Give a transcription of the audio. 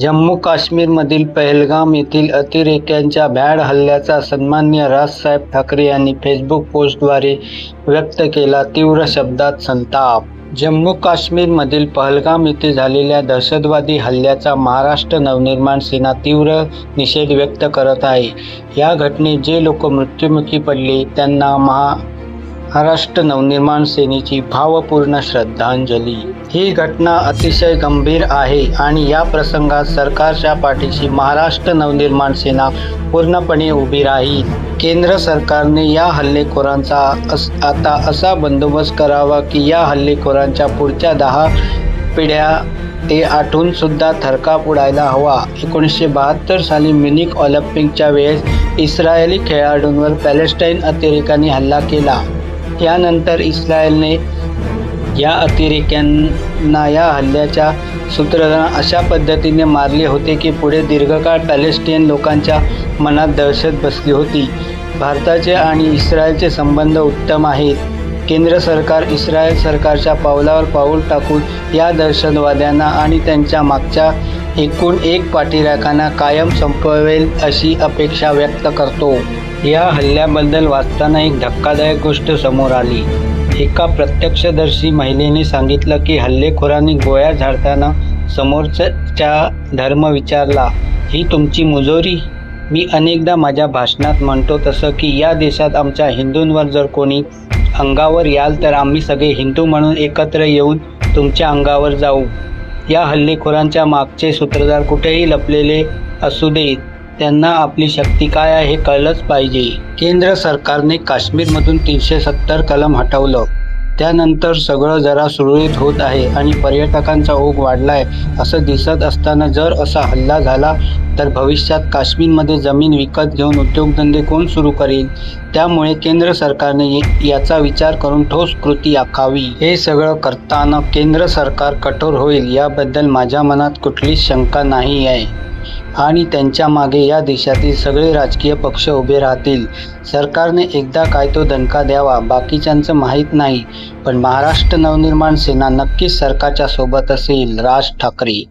जम्मू काश्मीरमधील पहलगाम येथील अतिरेक्यांच्या भ्याड हल्ल्याचा सन्मान्य राजसाहेब ठाकरे यांनी फेसबुक पोस्टद्वारे व्यक्त केला तीव्र शब्दात संताप. जम्मू काश्मीरमधील पहलगाम येथे झालेल्या दहशतवादी हल्ल्याचा महाराष्ट्र नवनिर्माण सेना तीव्र निषेध व्यक्त करत आहे. या घटनेत जे लोक मृत्युमुखी पडले त्यांना महा महाराष्ट्र नवनिर्माण सेनेची भावपूर्ण श्रद्धांजली. ही घटना अतिशय गंभीर आहे आणि या प्रसंगात सरकारच्या पाठीशी महाराष्ट्र नवनिर्माण सेना पूर्णपणे उभी राहील. केंद्र सरकारने या हल्लेखोरांचा अस आता असा बंदोबस्त करावा की या हल्लेखोरांच्या पुढच्या दहा पिढ्या ते आठवून सुद्धा थरकाप उडायला हवा. एकोणीसशे बहात्तर साली म्युनिक ऑलिम्पिकच्या वेळेस इस्रायली खेळाडूंवर पॅलेस्टाईन अतिरेकांनी हल्ला केला. त्यानंतर इस्रायलने या अतिरेक्यांना या हल्ल्याच्या सूत्रधार अशा पद्धतीने मारले होते की पुढे दीर्घकाळ पॅलेस्टियन लोकांच्या मनात दहशत बसली होती. भारताचे आणि इस्रायलचे संबंध उत्तम आहेत. केंद्र सरकार इस्रायल सरकारच्या पावलावर पाऊल टाकून या दहशतवाद्यांना आणि त्यांच्या मागच्या एकूण एक पाठीराखांना कायम संपवेल अशी अपेक्षा व्यक्त करतो. या हल्ल्याबद्दल वाचताना एक धक्कादायक गोष्ट समोर आली. एका प्रत्यक्षदर्शी महिलेने सांगितलं की हल्लेखोरांनी गोळ्या झाडताना समोरच्या धर्म विचारला ही तुमची मुजोरी? मी अनेकदा माझ्या भाषणात म्हणतो तसं की या देशात आमच्या हिंदूंवर जर कोणी अंगावर याल तर आम्ही सगळे हिंदू म्हणून एकत्र येऊन तुमच्या अंगावर जाऊ. या हल्लेखोरांच्या मागचे सूत्रधार कुठेही लपलेले असू देत. त्यांना आपली शक्ती काय आहे हे कळलंच पाहिजे. केंद्र सरकारने काश्मीरमधून तीनशे सत्तर कलम हटवलं. त्यानंतर सगळं जरा सुरळीत होत आहे आणि पर्यटकांचा ओघ वाढलाय असं दिसत असताना जर असा हल्ला झाला तर भविष्यात काश्मीरमध्ये जमीन विकत घेऊन उद्योगधंदे कोण सुरू करेल? त्यामुळे केंद्र सरकारने ये- याचा विचार करून ठोस कृती आखावी. हे सगळं करताना केंद्र सरकार कठोर होईल याबद्दल माझ्या मनात कुठलीच शंका नाही आहे. आणि त्यांच्या मागे या देशातील सगळे राजकीय पक्ष उभे राहतील. सरकारने एकदा काय तो दणका द्यावा बाकीच्यांचं माहीत नाही. पण महाराष्ट्र नवनिर्माण सेना नक्कीच सरकारच्या सोबत असेल राज ठाकरे.